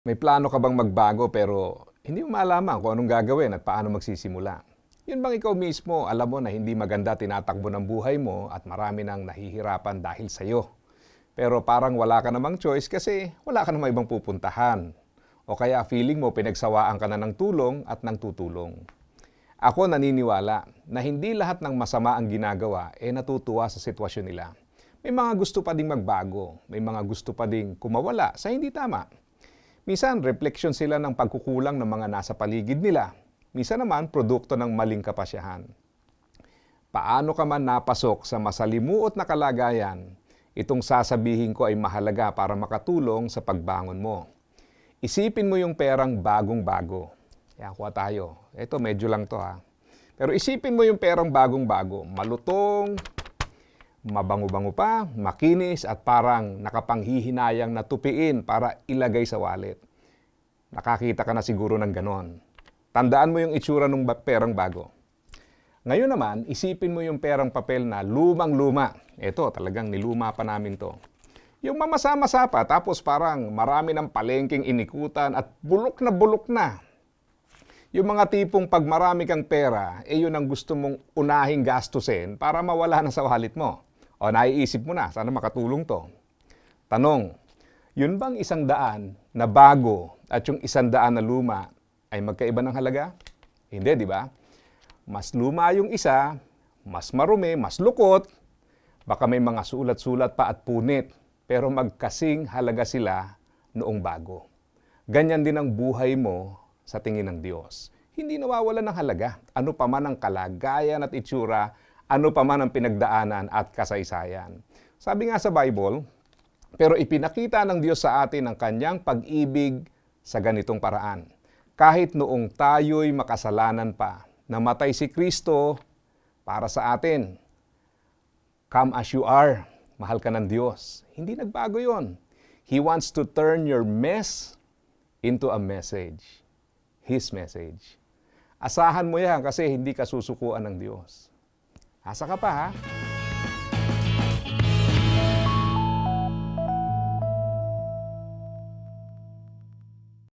May plano ka bang magbago pero hindi mo malaman kung anong gagawin at paano magsisimula? Yun bang ikaw mismo alam mo na hindi maganda tinatakbo ng buhay mo at marami nang nahihirapan dahil sa'yo? Pero parang wala ka namang choice kasi wala ka namang ibang pupuntahan. O kaya feeling mo pinagsawaan ka na ng tulong at ng tutulong. Ako naniniwala na hindi lahat ng masama ang ginagawa eh natutuwa sa sitwasyon nila. May mga gusto pa ding magbago, may mga gusto pa ding kumawala sa hindi tama. Minsan, refleksyon sila ng pagkukulang ng mga nasa paligid nila. Minsan naman, produkto ng maling kapasyahan. Paano ka man napasok sa masalimuot na kalagayan, itong sasabihin ko ay mahalaga para makatulong sa pagbangon mo. Isipin mo yung perang bagong-bago. Kaya kuha tayo. Ito, medyo lang to ha. Pero isipin mo yung perang bagong-bago. Malutong, mabango-bango pa, makinis at parang nakapanghihinayang na tupiin para ilagay sa wallet. Nakakita ka na siguro ng ganon. Tandaan mo yung itsura ng perang bago. Ngayon naman, isipin mo yung perang papel na lumang-luma. Ito, talagang niluma pa namin to. Yung mamasa-masa pa, tapos parang marami ng palengking inikutan at bulok na bulok na. Yung mga tipong pag marami kang pera, eh yun ang gusto mong unahing gastusin para mawala na sa wallet mo. O naiisip mo na, sana makatulong to. Tanong, yun bang isang daan na bago at yung isang daan na luma ay magkaiba ng halaga? Hindi, di ba? Mas luma yung isa, mas marumi, mas lukot, baka may mga sulat-sulat pa at punit, pero magkasing halaga sila noong bago. Ganyan din ang buhay mo sa tingin ng Diyos. Hindi nawawala ng halaga. Ano pa man ang kalagayan at itsura, ano pa man ang pinagdaanan at kasaysayan. Sabi nga sa Bible, pero ipinakita ng Diyos sa atin ang kanyang pag-ibig sa ganitong paraan. Kahit noong tayo'y makasalanan pa, namatay si Kristo para sa atin. Come as you are, mahal ka ng Diyos. Hindi nagbago yon. He wants to turn your mess into a message. His message. Asahan mo yan kasi hindi ka susukuan ng Diyos. Asa ka pa ha?